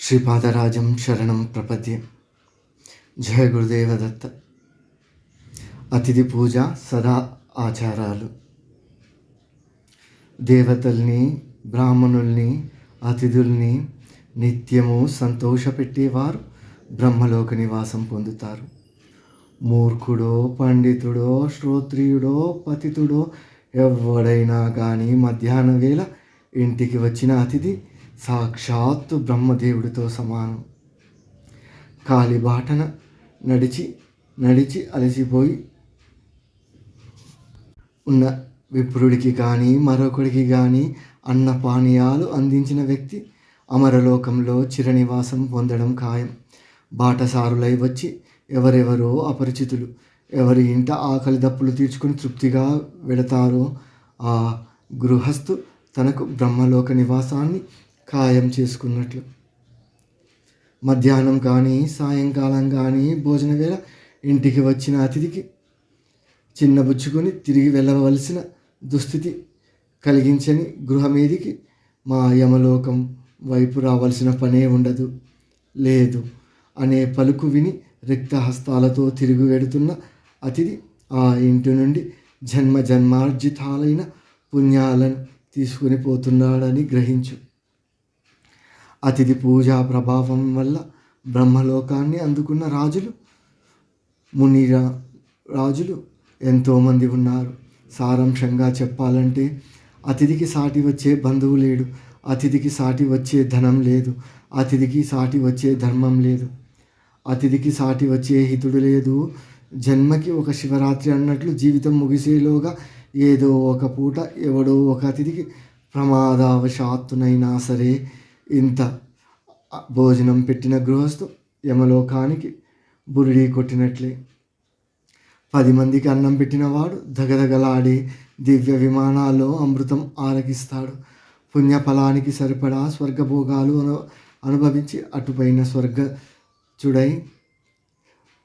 శ్రీపాదరాజం శరణం ప్రపద్యం జయ గురుదేవదత్త అతిథి పూజ సదా ఆచారాలు దేవతల్ని బ్రాహ్మణుల్ని అతిథుల్ని నిత్యము సంతోషపెట్టేవారు బ్రహ్మలోక నివాసం పొందుతారు మూర్ఖుడో పండితుడో శ్రోత్రియుడో పతితుడో ఎవడైనా కానీ మధ్యాహ్న వేళ ఇంటికి వచ్చిన అతిథి సాక్షాత్తు బ్రహ్మదేవుడితో సమానం. కాలిబాటన నడిచి నడిచి అలసిపోయి ఉన్న విప్రుడికి కానీ మరొకడికి కానీ అన్న పానీయాలు అందించిన వ్యక్తి అమరలోకంలో చిరనివాసం పొందడం ఖాయం. బాటసారులై వచ్చి ఎవరెవరో అపరిచితులు ఎవరి ఇంట ఆకలి దప్పులు తీర్చుకుని తృప్తిగా వెడతారో ఆ గృహస్థు తనకు బ్రహ్మలోక నివాసాన్ని ఖాయం చేసుకున్నట్లు. మధ్యాహ్నం కానీ సాయంకాలం కానీ భోజన వేళ ఇంటికి వచ్చిన అతిథికి చిన్నబుచ్చుకొని తిరిగి వెళ్ళవలసిన దుస్థితి కలిగించని గృహమేదికి మా యమలోకం వైపు రావాల్సిన పనే ఉండదు. లేదు అనే పలుకు విని రిక్తహస్తాలతో తిరిగి వెడుతున్న అతిథి ఆ ఇంటి నుండి జన్మ జన్మార్జితాలైన పుణ్యాలను తీసుకుని పోతున్నాడని గ్రహించు. అతిథి పూజా ప్రభావం వల్ల బ్రహ్మలోకాన్ని అందుకున్న రాజులు ముని రాజులు ఎంతోమంది ఉన్నారు. సారాంశంగా చెప్పాలంటే అతిథికి సాటి వచ్చే బంధువు లేడు. అతిథికి సాటి వచ్చే ధనం లేదు. అతిథికి సాటి వచ్చే ధర్మం లేదు. అతిథికి సాటి వచ్చే హితుడు లేదు. జన్మకి ఒక శివరాత్రి అన్నట్లు జీవితం ముగిసేలోగా ఏదో ఒక పూట ఎవడో ఒక అతిథికి ప్రమాదవశాత్తునైనా సరే ఇంత భోజనం పెట్టిన గృహస్థు యమలోకానికి బురిడి కొట్టినట్లే. పది మందికి అన్నం పెట్టినవాడు దగదగలాడి దివ్య విమానాల్లో అమృతం ఆరగిస్తాడు. పుణ్యఫలానికి సరిపడా స్వర్గభోగాలు అను అనుభవించి అటుపైన స్వర్గ చుడై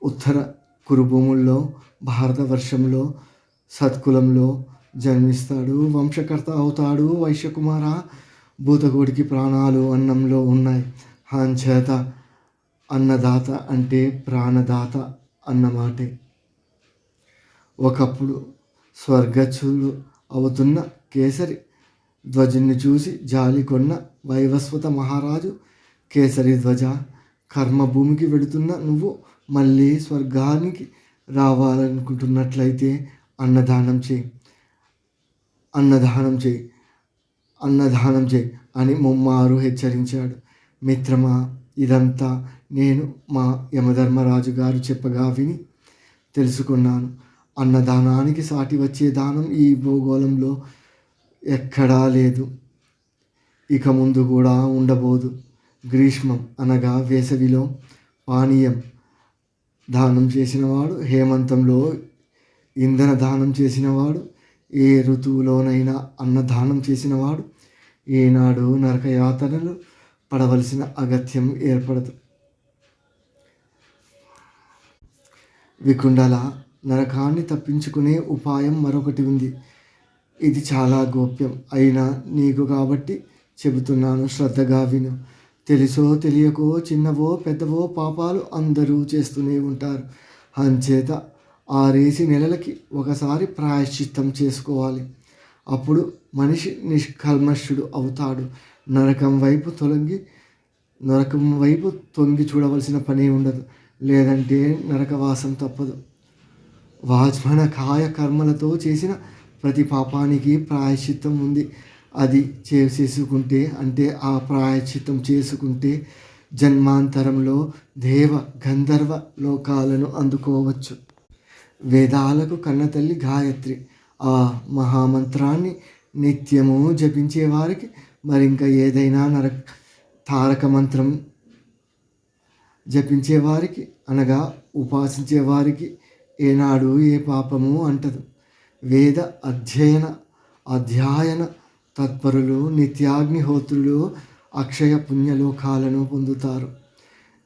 ఉత్తర కురుభూముల్లో భారతవర్షంలో సత్కులంలో జన్మిస్తాడు. వంశకర్త అవుతాడు వైశ్యకుమార. భూతకోడికి ప్రాణాలు అన్నంలో ఉన్నాయి. హాంచేత అన్నదాత అంటే ప్రాణదాత అన్నమాటే. ఒకప్పుడు స్వర్గచులు అవుతున్న కేసరి ధ్వజుని చూసి జాలి కొన్న వైవస్వత మహారాజు. కేసరి ధ్వజ కర్మభూమికి వెడుతున్న నువ్వు మళ్ళీ స్వర్గానికి రావాలనుకుంటున్నట్లయితే అన్నదానం చేయి. అన్నదానం చేయి. అన్నదానం చేయి అని ముమ్మారు హెచ్చరించాడు. మిత్రమా ఇదంతా నేను మా యమధర్మరాజు గారు చెప్పగా విని తెలుసుకున్నాను. అన్నదానానికి సాటి వచ్చే దానం ఈ భూగోళంలో ఎక్కడా లేదు. ఇక ముందు కూడా ఉండబోదు. గ్రీష్మం అనగా వేసవిలో పానీయం దానం చేసినవాడు హేమంతంలో ఇంధన దానం చేసినవాడు ఏ ఋతువులోనైనా అన్నదానం చేసినవాడు ఏనాడు నరకయాతనలు పడవలసిన అగత్యం ఏర్పడదు. వికుండల నరకాన్ని తప్పించుకునే ఉపాయం మరొకటి ఉంది. ఇది చాలా గోప్యం. అయినా నీకు కాబట్టి చెబుతున్నాను శ్రద్ధగా విను. తెలుసో తెలియకో చిన్నవో పెద్దవో పాపాలు అందరూ చేస్తూనే ఉంటారు. అంచేత ఆరేసి నెలలకి ఒకసారి ప్రాయశ్చిత్తం చేసుకోవాలి. అప్పుడు మనిషి నిష్కల్మషుడు అవుతాడు. నరకం వైపు తొలగి నరకం వైపు తొంగి చూడవలసిన పని ఉండదు. లేదంటే నరకవాసం తప్పదు. వాజ్మన కాయ కర్మలతో చేసిన ప్రతి పాపానికి ప్రాయశ్చిత్తం ఉంది. అది చేసేసుకుంటే అంటే ఆ ప్రాయశ్చిత్తం చేసుకుంటే జన్మాంతరంలో దేవ గంధర్వ లోకాలను అందుకోవచ్చు. వేదాలకు కన్నతల్లి గాయత్రి. ఆ మహామంత్రాన్ని నిత్యము జపించే వారికి మరింక ఏదైనా నర తారక మంత్రం జపించే వారికి అనగా ఉపాసించే వారికి ఏనాడు ఏ పాపము అంటదు. వేద అధ్యయన అధ్యయన తత్పరులు నిత్యాగ్నిహోత్రులు అక్షయ పుణ్యలోకాలను పొందుతారు.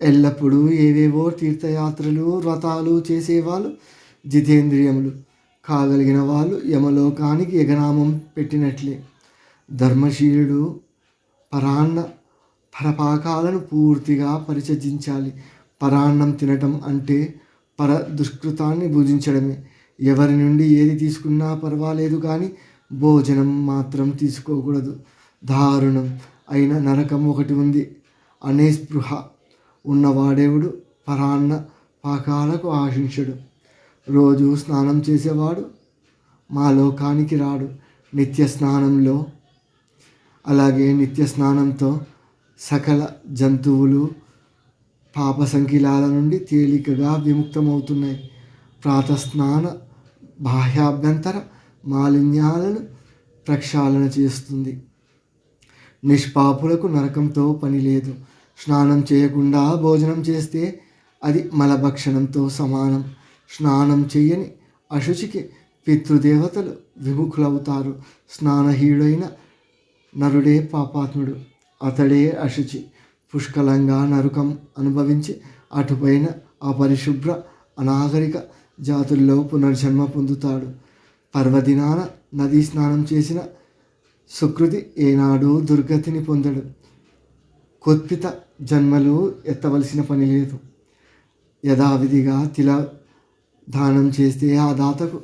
ఎల్లప్పుడూ ఏవేవో తీర్థయాత్రలు వ్రతాలు చేసేవాళ్ళు జితేంద్రియములు కాగలిగిన వాళ్ళు యమలోకానికి ఎగనామం పెట్టినట్లే. ధర్మశీలుడు పరాన్న పరపాకాలను పూర్తిగా పరిచర్జించాలి పరాన్నం తినటం అంటే పర దుష్కృతాన్ని భుజించడమే. ఎవరి నుండి ఏది తీసుకున్నా పర్వాలేదు కానీ భోజనం మాత్రం తీసుకోకూడదు. దారుణం! అయిన నరకం ఒకటి ఉంది. అనే స్పృహ! ఉన్నవాడేవుడు పరాన్న పాకాలకు ఆశించడు. రోజు స్నానం చేసేవాడు మా లోకానికి రాడు నిత్య స్నానంలో. అలాగే నిత్య స్నానంతో సకల జంతువులు పాప సంకిలాల నుండి తేలికగా విముక్తమవుతున్నాయి. ప్రాతస్నాన బాహ్యాభ్యంతర మాలిన్యాలను ప్రక్షాళన చేస్తుంది. నిష్పాపులకు నరకంతో పని లేదు. స్నానం చేయకుండా భోజనం చేస్తే అది మలభక్షణంతో సమానం. స్నానం చేయని అశుచికి పితృదేవతలు విముఖులవుతారు. స్నానహీయుడైన నరుడే పాపాత్ముడు. అతడే అశుచి. పుష్కలంగా నరకం అనుభవించి అటుపైన అపరిశుభ్ర అనాగరిక జాతుల్లో పునర్జన్మ పొందుతాడు. పర్వదినాన నదీ స్నానం చేసిన సుకృతి ఏనాడు దుర్గతిని పొందడు. కొత్పిత జన్మలు ఎత్తవలసిన పని లేదు. యథావిధిగా తిల దానం చేస్తే ఆ దాతకు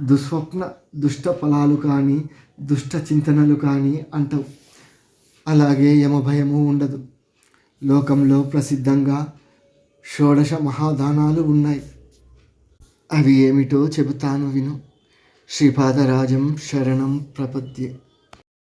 దుస్వప్న దుష్ట ఫలాలు కానీ దుష్ట చింతనలు కానీ అంటవు. అలాగే యమభయము ఉండదు. లోకంలో ప్రసిద్ధంగా షోడశ మహాదానాలు ఉన్నాయి. అవి ఏమిటో చెబుతాను విను. శ్రీపాదరాజం శరణం ప్రపద్యే.